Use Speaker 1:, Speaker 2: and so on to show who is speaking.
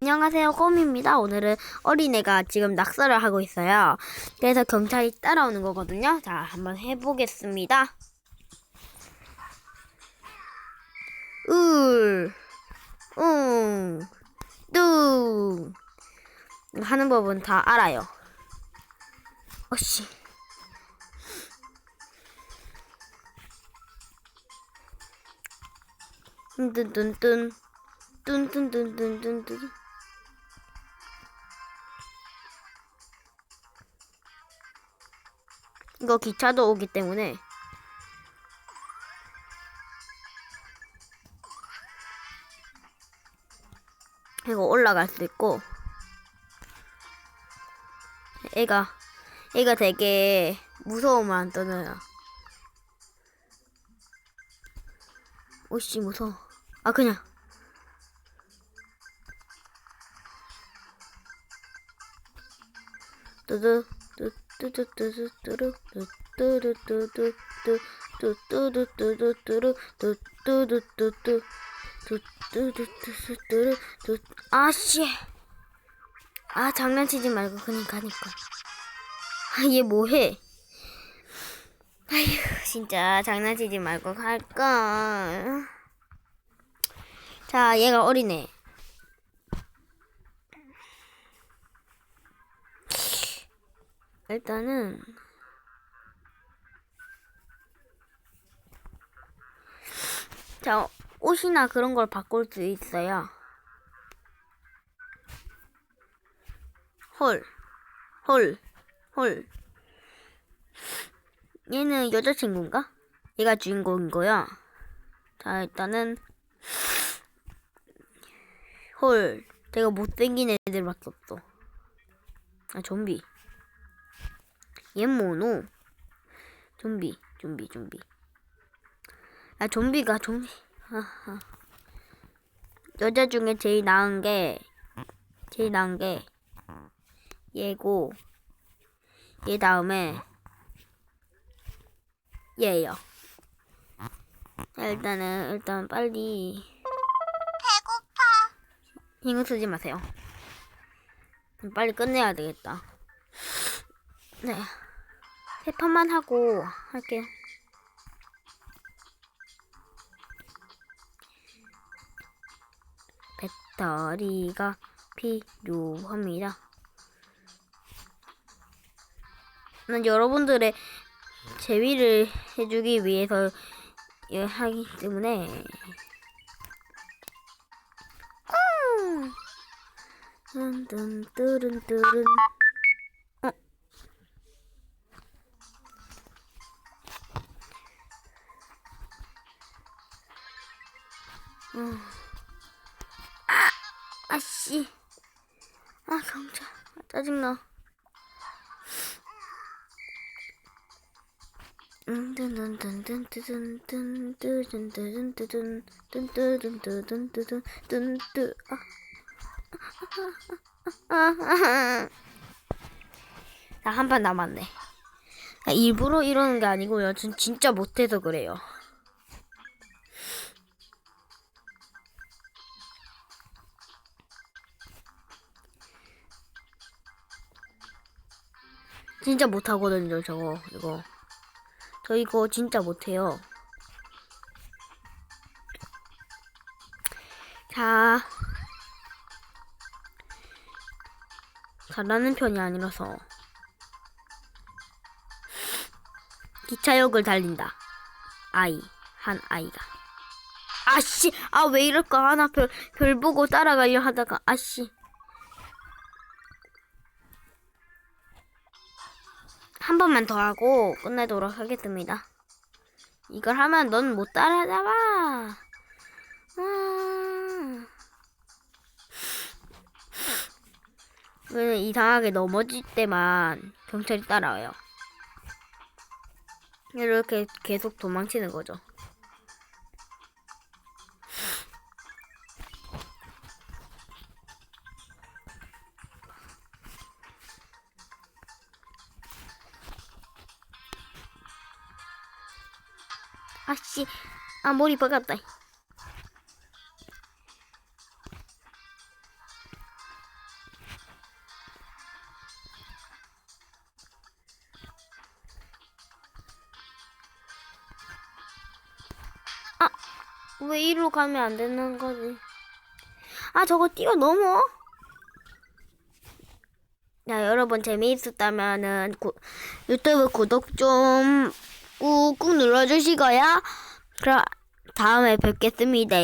Speaker 1: 안녕하세요, 꼬미입니다. 오늘은 어린애가 지금 낙서를 하고 있어요. 그래서 경찰이 따라오는 거거든요. 자, 한번 해보겠습니다. 울, 웅, 뚱. 하는 법은 다 알아요. 어씨. 뚠뚠뚠 뚠뚠뚠뚠뚠뚠 이거 기차도 오기 때문에 이거 올라갈 수 있고 애가 애가 되게 무서우면 안 떠나요. 오씨 무서워. 아 그냥 뚜두 아씨. 아 장난치지 말고 그냥 가니까. 아 얘 뭐해? 아휴 진짜 장난치지 말고 갈까? 자 얘가 어리네 일단은 자 옷이나 그런 걸 바꿀 수 있어요. 헐, 헐, 헐. 얘는 여자친구인가? 얘가 주인공인 거야. 자 일단은 헐, 내가 못생긴 애들밖에 없어. 아 좀비. 얘 뭐노? 좀비, 좀비, 좀비. 아, 좀비가 좀비. 하하. 여자 중에 제일 나은 게, 제일 나은 게, 얘고, 얘 다음에, 얘예요. 자, 일단은, 일단 빨리. 배고파. 신경 쓰지 마세요. 빨리 끝내야 되겠다. 네. 세 판만 하고 할게요. 배터리가 필요합니다. 난 여러분들의 재미를 해주기 위해서 예, 하기 때문에 음. 뜬뜬 뜨른 뜨른 아, 아씨. 아, 경찰. 아, 짜증나. 나 한 판 남았네. 일부러 이러는 게 아니고요. 전 진짜 못해서 그래요. 진짜 못하거든요, 저거, 이거. 저 이거 진짜 못해요. 자. 잘하는 편이 아니라서. 기차역을 달린다. 아이, 한 아이가. 아씨, 아, 왜 이럴까? 하나 별, 별 보고 따라가려 하다가, 아씨. 한 번만 더 하고 끝내도록 하겠습니다. 이걸 하면 넌 못 따라잡아. 아. 왜 이상하게 넘어질 때만 경찰이 따라와요. 이렇게 계속 도망치는 거죠. 아씨 아 머리 박았다. 아 왜 이리로 가면 안 되는 거지? 아 저거 뛰어 넘어. 야, 여러분 재미있었다면은 구, 유튜브 구독 좀 꾹꾹 눌러주시고요. 그럼 다음에 뵙겠습니다.